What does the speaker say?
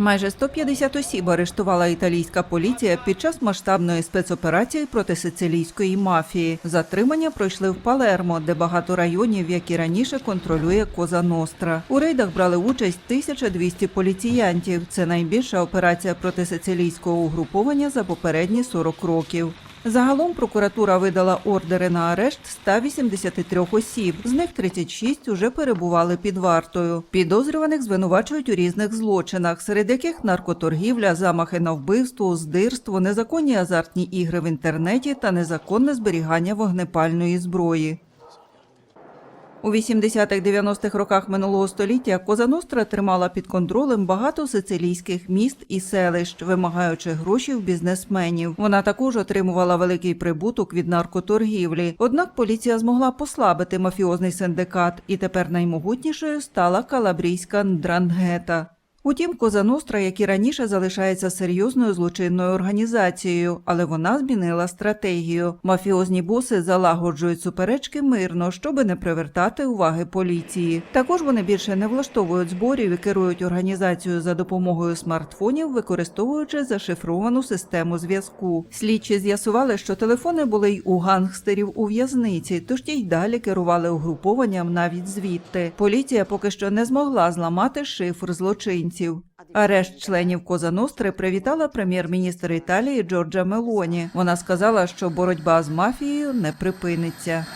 Майже 150 осіб арештувала італійська поліція під час масштабної спецоперації проти сицилійської мафії. Затримання пройшли в Палермо, де багато районів, які раніше контролює Коза Ностра. У рейдах брали участь 1200 поліціянтів. Це найбільша операція проти сицилійського угруповання за попередні 40 років. Загалом прокуратура видала ордери на арешт 183 осіб. З них 36 уже перебували під вартою. Підозрюваних звинувачують у різних злочинах, серед яких наркоторгівля, замахи на вбивство, здирство, незаконні азартні ігри в інтернеті та незаконне зберігання вогнепальної зброї. У 80-х-90-х роках минулого століття Коза Ностра тримала під контролем багато сицилійських міст і селищ, вимагаючи гроші в бізнесменів. Вона також отримувала великий прибуток від наркоторгівлі. Однак поліція змогла послабити мафіозний синдикат, і тепер наймогутнішою стала калабрійська Ндрангета. Утім, Коза Ностра, як і раніше, залишається серйозною злочинною організацією, але вона змінила стратегію. Мафіозні боси залагоджують суперечки мирно, щоби не привертати уваги поліції. Також вони більше не влаштовують зборів і керують організацією за допомогою смартфонів, використовуючи зашифровану систему зв'язку. Слідчі з'ясували, що телефони були й у гангстерів у в'язниці, тож ті й далі керували угрупованням навіть звідти. Поліція поки що не змогла зламати шифр злочинців. Арешт членів Коза Ностри привітала прем'єр-міністр Італії Джорджа Мелоні. Вона сказала, що боротьба з мафією не припиниться.